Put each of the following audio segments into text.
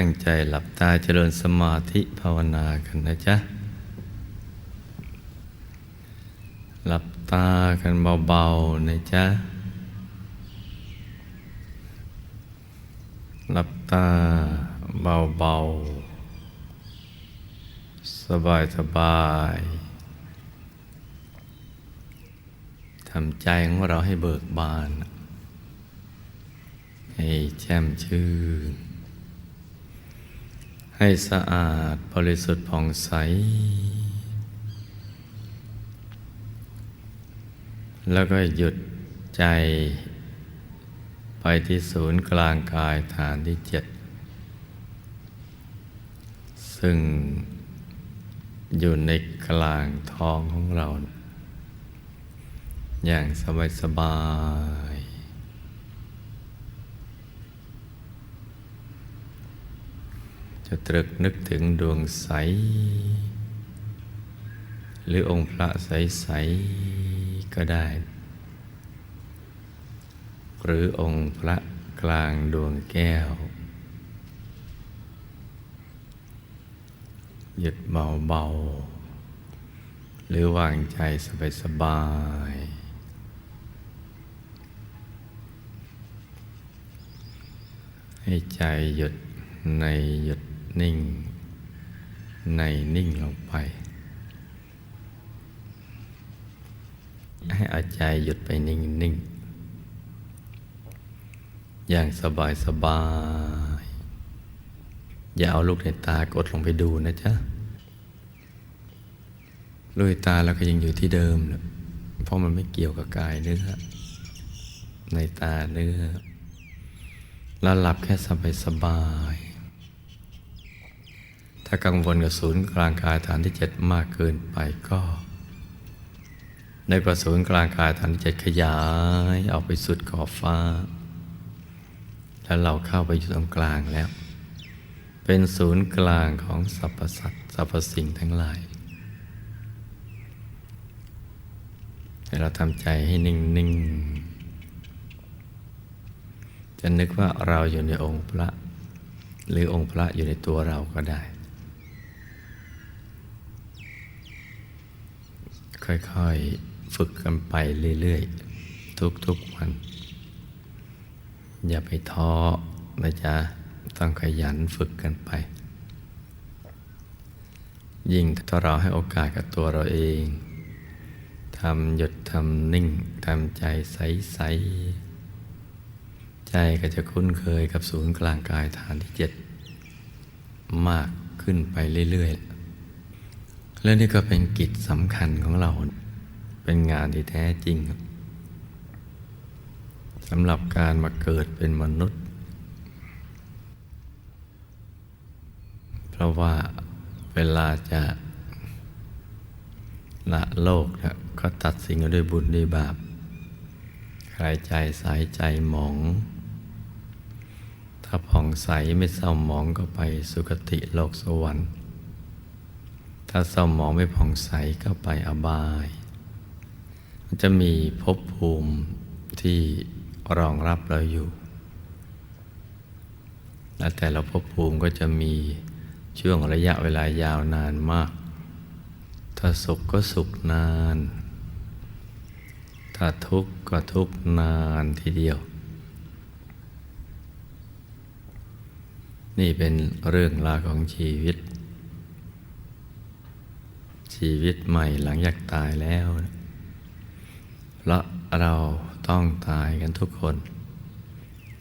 ตั้งใจหลับตาเจริญสมาธิภาวนากันนะจ๊ะ หลับตากันเบาๆนะจ๊ะ หลับตาเบาๆ สบายๆทำใจของเราให้เบิกบาน ให้แช่มชื่น ให้สะอาดบริสุทธิ์ผ่องใส แล้วก็หยุดใจ ไปที่ศูนย์กลางกายฐานที่เจ็ด ซึ่งอยู่ในกลางท้องของเรา อย่างสบายสบาย จะตรึกนึกถึงดวงใส หรือองค์พระใส ๆ ก็ได้ หรือองค์พระกลางดวงแก้ว หยุดเบา ๆ หรือวางใจสบาย ๆให้ใจหยุดในหยุด นิ่ง ในนิ่งลงไป ให้อาใจหยุดไปนิ่งนิ่งอย่างสบายสบาย อย่าเอาลูกในตากดลงไปดูนะจ๊ะลูกในตาเราก็ยังอยู่ที่เดิมนะเพราะมันไม่เกี่ยวกับกายเนื้อในตาเนื้อเราหลับแค่สบายสบาย ถ้ากังวลกับศูนย์กลางกายฐานที่เจ็ดมากเกินไปก็ ในกระศูนย์กลางกายฐานที่เจ็ดขยายออกไปสุดขอบฟ้า แล้วเราเข้าไปอยู่ตรงกลางแล้ว เป็นศูนย์กลางของสรรพสัตว์สรรพสิ่งทั้งหลายให้เราทำใจให้นิ่งๆจะนึกว่าเราอยู่ในองค์พระ หรือองค์พระอยู่ในตัวเราก็ได้ ค่อยๆ ฝึกกันไปเรื่อยๆ ทุกๆวัน อย่าไปท้อนะจ๊ะ ต้องขยันฝึกกันไป ยิ่งถ้าเราให้โอกาสกับตัวเราเองทำหยุดทำนิ่งทำใจใสๆ ใจก็จะคุ้นเคยกับศูนย์กลางกายฐานที่เจ็ดมากขึ้นไปเรื่อยๆ และนี่ก็เป็นกิจสำคัญของเรา เป็นงานที่แท้จริงสำหรับการมาเกิดเป็นมนุษย์ เพราะว่าเวลาจะละโลกนะก็ตัดสิ่งด้วยบุญด้วยบาปใครใจสายใจหมอง ถ้าผ่องใสไม่เศร้าหมองก็ไปสุคติโลกสวรรค์ ถ้าเศร้าหมองไม่ผ่องใสก็ไปอบาย มันจะมีภพภูมิที่รองรับเราอยู่และแต่ละภพภูมิก็จะมีช่วงระยะเวลายาวนานมาก ถ้าสุขก็สุขนาน ถ้าทุกข์ก็ทุกข์นานทีเดียว นี่เป็นเรื่องราวของชีวิต ชีวิตใหม่หลังจากตายแล้ว เพราะเราต้องตายกันทุกคน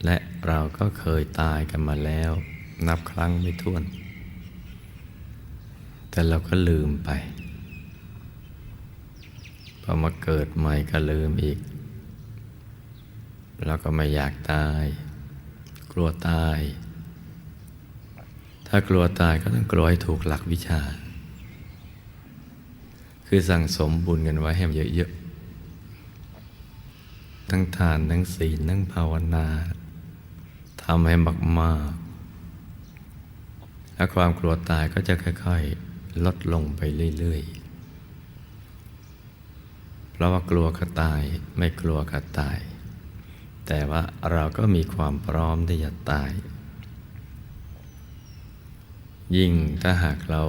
และเราก็เคยตายกันมาแล้ว นับครั้งไม่ถ้วน แต่เราก็ลืมไปพอมาเกิดใหม่ก็ลืมอีก เราก็ไม่อยากตาย กลัวตาย ถ้ากลัวตายก็ต้องกลัวให้ถูกหลักวิชา คือสั่งสมบุญกันไว้ให้เยอะๆ ทั้งทานทั้งศีลทั้งภาวนาทำให้มากๆ และความกลัวตายก็จะค่อยๆ ลดลงไปเรื่อยๆ เพราะว่ากลัวก็ตายไม่กลัวก็ตาย แต่ว่าเราก็มีความพร้อมที่จะตาย ยิ่งถ้าหากเรา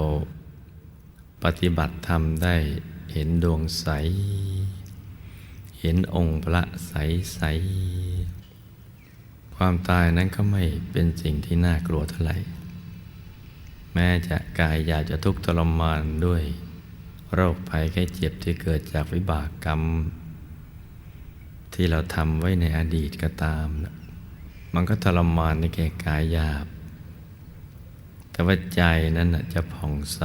ปฏิบัติธรรมได้เห็นดวงใส เห็นองค์พระใสใส ความตายนั้นก็ไม่เป็นสิ่งที่น่ากลัวเท่าไหร่ แม้จะกายอยากจะทุกข์ทรมานด้วย โรคภัยแค่เจ็บที่เกิดจากวิบากกรรม ที่เราทำไว้ในอดีตก็ตามนะมันก็ทรมานในแก่กายหยาบ แต่ว่าใจนั้นจะผ่องใส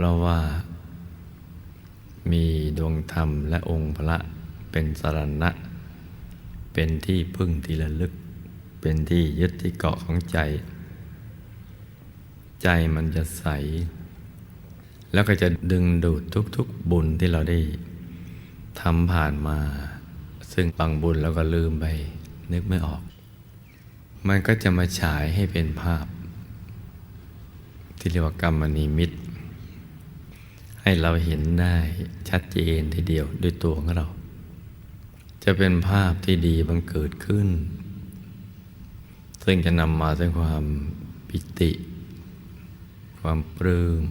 เพราะว่า มีดวงธรรมและองค์พระเป็นสรณะ เป็นที่พึ่งที่ระลึก เป็นที่ยึดที่เกาะของใจ ใจมันจะใส แล้วก็จะดึงดูดทุกๆบุญที่เราได้ทำผ่านมา ซึ่งบางบุญเราก็ลืมไป นึกไม่ออก มันก็จะมาฉายให้เป็นภาพ ที่เรียกว่ากรรมนิมิต ให้เราเห็นได้ชัดเจนทีเดียวด้วยตัวของเรา จะเป็นภาพที่ดีบังเกิดขึ้น ซึ่งจะนำมาซึ่งความปิติ ความปลื้ม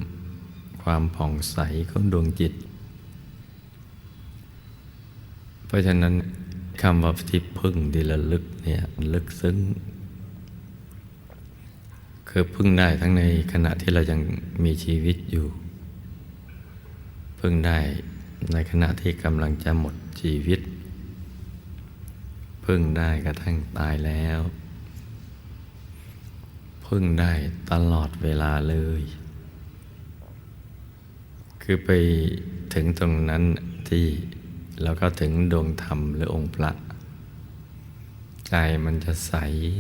ความผ่องใสของดวงจิต เพราะฉะนั้นคำว่าที่พึ่งที่ระลึกเนี่ยลึกซึ้งคือพึ่งได้ทั้งในขณะที่เรายังมีชีวิตอยู่ เพึ่งได้ในขณะที่กำลังจะหมดชีวิต เพึ่งได้กระทั่งตายแล้ว เพึ่งได้ตลอดเวลาเลย คือไปถึงตรงนั้นที่เราก็ถึงดวงธรรมหรือองค์พระใจมันจะใส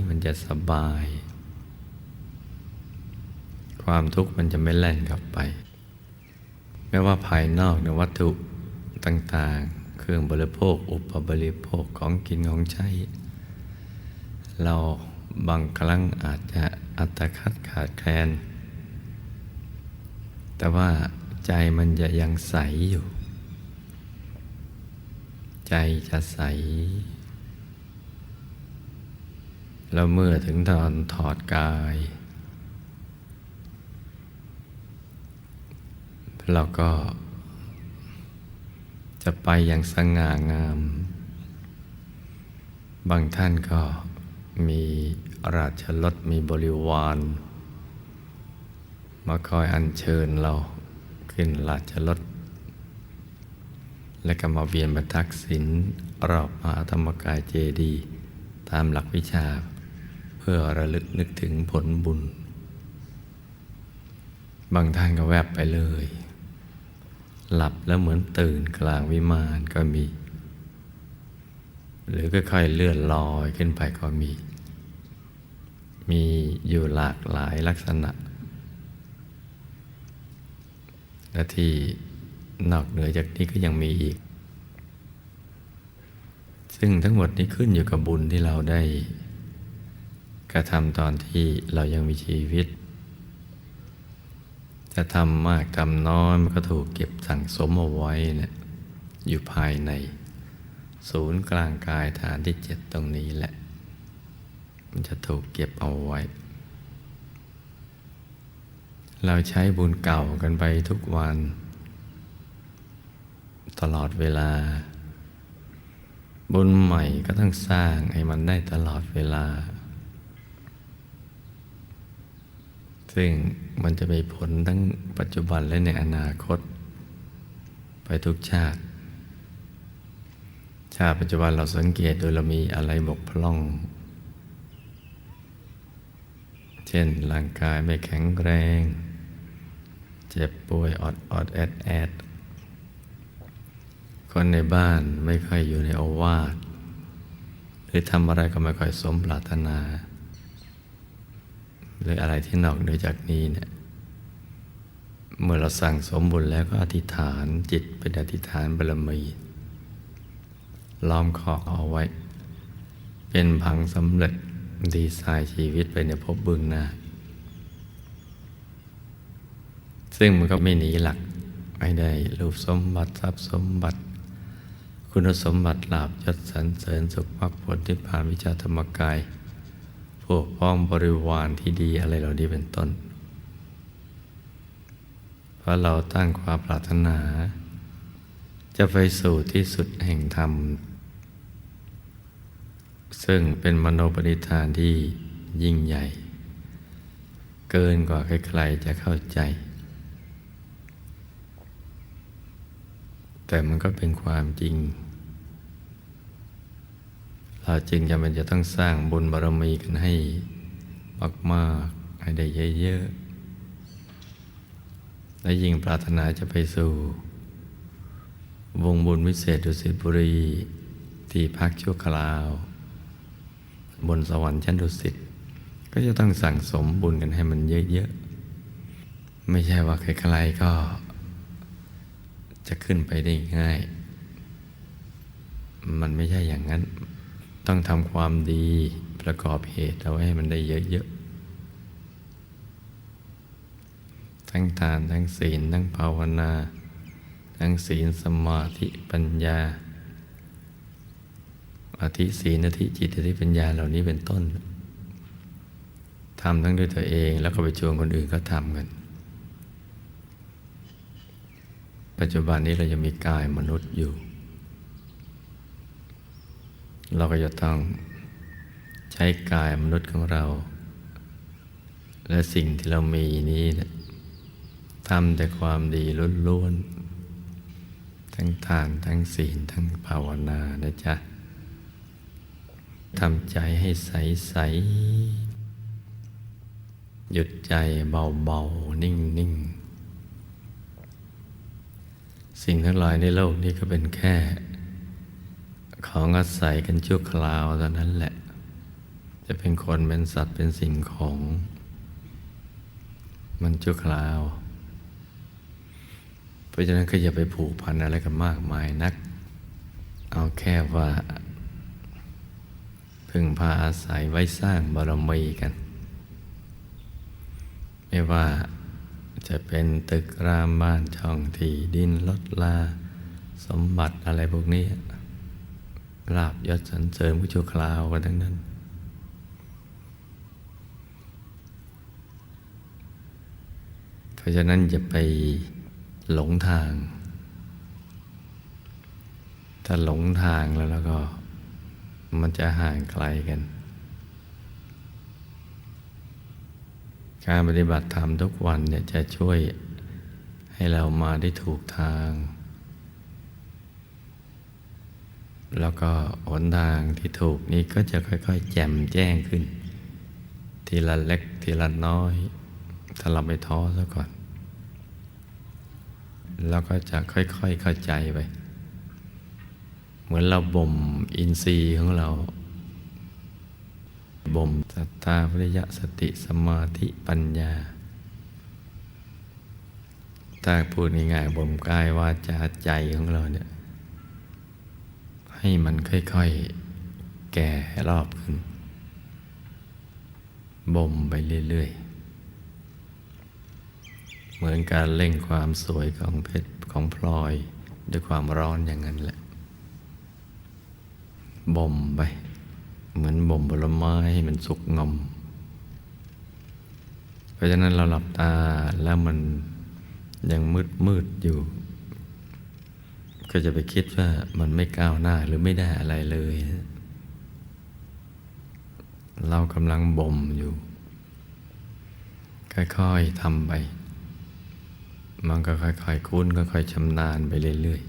มันจะสบาย ความทุกข์มันจะไม่แล่นกลับไป ไม่ว่าภายนอกในวัตถุต่างๆ เครื่องบริโภค อุปบริโภคของกินของใช้ เราบางครั้งอาจจะอัตคัดขาดแคลน แต่ว่าใจมันจะยังใสอยู่ ใจจะใส แล้วเมื่อถึงตอนถอดกาย เราก็ จะไปอย่างสง่างาม บางท่านก็มีราชรถมีบริวาร มาคอยอัญเชิญเราขึ้นราชรถและก็มาเวียนบรรทักษิณรอบมหาธรรมกายเจดีย์ตามหลักวิชา เพื่อระลึกนึกถึงผลบุญ บางท่านก็แวบไปเลย หลับแล้วเหมือนตื่นกลางวิมานก็มี หรือค่อยๆเลื่อนลอยขึ้นไปก็มี มีอยู่หลากหลายลักษณะและที่นอกเหนือจากนี้ก็ยังมีอีก ซึ่งทั้งหมดนี้ขึ้นอยู่กับบุญที่เราได้ กระทำตอนที่เรายังมีชีวิต จะทำมากทำน้อยมันก็ถูกเก็บสั่งสมเอาไว้เนะี่ยอยู่ภายใน ศูนย์กลางกายฐานที่เจ็ดตรงนี้แหละ มันจะถูกเก็บเอาไว้ เราใช้บุญเก่ากันไปทุกวัน ตลอดเวลา บุญใหม่ก็ต้องสร้างให้มันได้ตลอดเวลา ซึ่งมันจะมีผลทั้งปัจจุบันและในอนาคต ไปทุกชาติ ชาติปัจจุบันเราสังเกตโดยเรามีอะไรบกพร่อง เช่นร่างกายไม่แข็งแรง เจ็บป่วยอดอดแอดแอดคนในบ้านไม่ค่อยอยู่ในโอวาทหรือทำอะไรก็ไม่ค่อยสมปรารถนา หรืออะไรที่นอกเหนือจากนี้เนี่ยเมื่อเราสั่งสมบุญแล้วก็อธิษฐานจิตเป็นอธิษฐานบารมีล้อมขอกเอาไว้ เป็นพังสำเร็จดีไซน์ชีวิตไปในภพบื้องหน้า ซึ่งมันก็ไม่หนีหลักไม่ได้รูปสมบัติทรัพย์สมบัติ คุณสมบัติลาบยศสรรเสริญสุขมรรคผลที่ผ่านวิชาธรรมกาย พวกพ้องบริวารที่ดีอะไรเหล่านี้เป็นต้น เพราะเราตั้งความปรารถนา จะไปสู่ที่สุดแห่งธรรม ซึ่งเป็นมโนปณิธานที่ยิ่งใหญ่ เกินกว่าใครๆจะเข้าใจ แต่มันก็เป็นความจริง เราจึงจำเป็นจะต้องสร้างบุญบารมีกันให้มากๆให้ได้เยอะๆ และยิ่งปรารถนาจะไปสู่ วงบุญวิเศษดุสิตบุรี ที่พักชั่วคราว บนสวรรค์ชั้นดุสิตก็จะต้องสั่งสมบุญกันให้มันเยอะๆ ไม่ใช่ว่าใครๆก็จะขึ้นไปได้ง่าย มันไม่ใช่อย่างนั้น ต้องทำความดีประกอบเหตุเอาไว้ให้มันได้เยอะๆ ทั้งทานทั้งศีลทั้งภาวนา ทั้งศีลสมาธิปัญญาอาทิศีลอาทิจิตอาทิปัญญาเหล่านี้เป็นต้นทำทั้งด้วยตัวเองแล้วก็ไปชวนคนอื่นก็ทำกัน ปัจจุบันนี้เราจะมีกายมนุษย์อยู่ เราก็จะต้องใช้กายมนุษย์ของเรา และสิ่งที่เรามีนี้นะทำแต่ความดีล้วนๆทั้งทานทั้งศีลทั้งภาวนานะจ๊ะทำใจให้ใสๆหยุดใจเบาๆนิ่งๆสิ่งทั้งหลายในโลกนี้ก็เป็นแค่ ของอาศัยกันชั่วคราวเท่านั้นแหละ จะเป็นคนเป็นสัตว์เป็นสิ่งของ มันชั่วคราว เพราะฉะนั้นก็อย่าไปผูกพันอะไรกันมากมายนัก เอาแค่ว่าพึ่งพาอาศัยไว้สร้างบารมีกัน ไม่ว่าจะเป็นตึกรามบ้านช่องที่ดินรถลา สมบัติอะไรพวกนี้ ลาบยศสรรเสริญผู้ชั่วคราวกันทั้งนั้น เพราะฉะนั้นอย่าไปหลงทาง ถ้าหลงทางแล้วแล้วก็มันจะห่างไกลกัน การปฏิบัติธรรมทุกวันเนี่ยจะช่วยให้เรามาได้ถูกทาง แล้วก็หนทางที่ถูกนี้ก็จะค่อยๆ แจ่มแจ้งขึ้น ทีละเล็กทีละน้อย ถ้าเราไม่ท้อซะก่อน แล้วก็จะค่อยๆเข้าใจไป เหมือนเราบ่มอินทรีย์ของเราบ่มสัตตาวิริยะสติสมาธิปัญญาถ้าพูดง่ายๆบ่มกายวาจาใจของเราเนี่ย ให้มันค่อยๆ แก่รอบขึ้น บ่มไปเรื่อยๆ เหมือนการเล่งความสวยของเพชรของพลอยด้วยความร้อนอย่างนั้นแหละ บ่มไป เหมือนบ่มผลไม้ให้มันสุกงอม เพราะฉะนั้นเราหลับตาแล้วมันยังมืดมืดอยู่ ก็จะไปคิดว่ามันไม่ก้าวหน้าหรือไม่ได้อะไรเลย เรากำลังบ่มอยู่ ค่อยๆทำไป มันก็ค่อยๆคุ้นค่อยๆชำนาญไปเรื่อย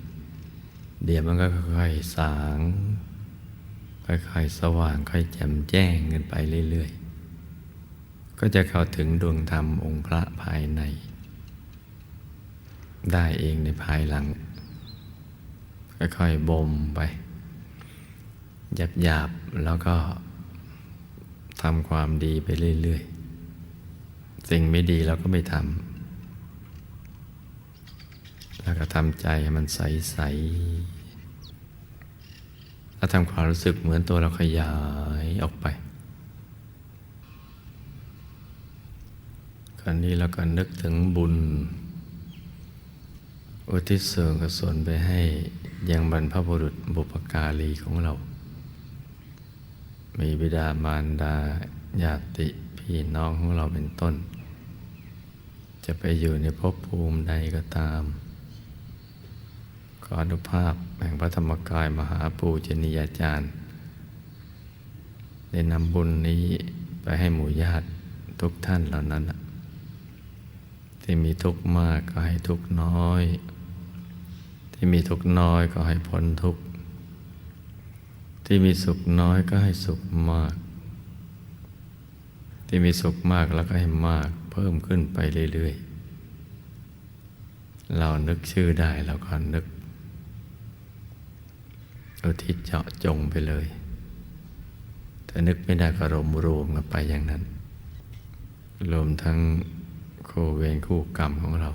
ๆ เดี๋ยวมันก็ค่อยๆสาง ค่อยๆสว่างค่อยแจ่มแจ้งกันไปเรื่อยๆก็จะเข้าถึงดวงธรรมองค์พระภายใน ได้เองในภายหลัง ค่อยๆบ่มไป หยาบๆแล้วก็ทำความดีไปเรื่อยๆ สิ่งไม่ดีเราก็ไม่ทำแล้วก็ทำใจให้มันใสๆแล้วทำความรู้สึกเหมือนตัวเราขยายออกไปคราวนี้เราก็นึกถึงบุญ อุทิศส่วนกุศลไปให้ยังบรรพบุรุษบุปการีของเรา มีบิดามารดาญาติพี่น้องของเราเป็นต้น จะไปอยู่ในภพภูมิใดก็ตามขออนุภาพแห่งพระธรรมกายมหาปูชนียาจารย์ ได้นำบุญนี้ไปให้หมู่ญาติทุกท่านเหล่านั้นนะที่มีทุกข์มากก็ให้ทุกข์น้อย ที่มีทุกน้อยก็ให้พ้นทุกที่มีสุขน้อยก็ให้สุขมาก ที่มีสุขมากแล้วก็ให้มากเพิ่มขึ้นไปเรื่อยๆ เรานึกชื่อได้เราก็นึกอุทิศเจาะจงไปเลยแต่นึกไม่ได้ก็รวมรวมกันไปอย่างนั้น รวมทั้งคู่เวรคู่กรรมของเรา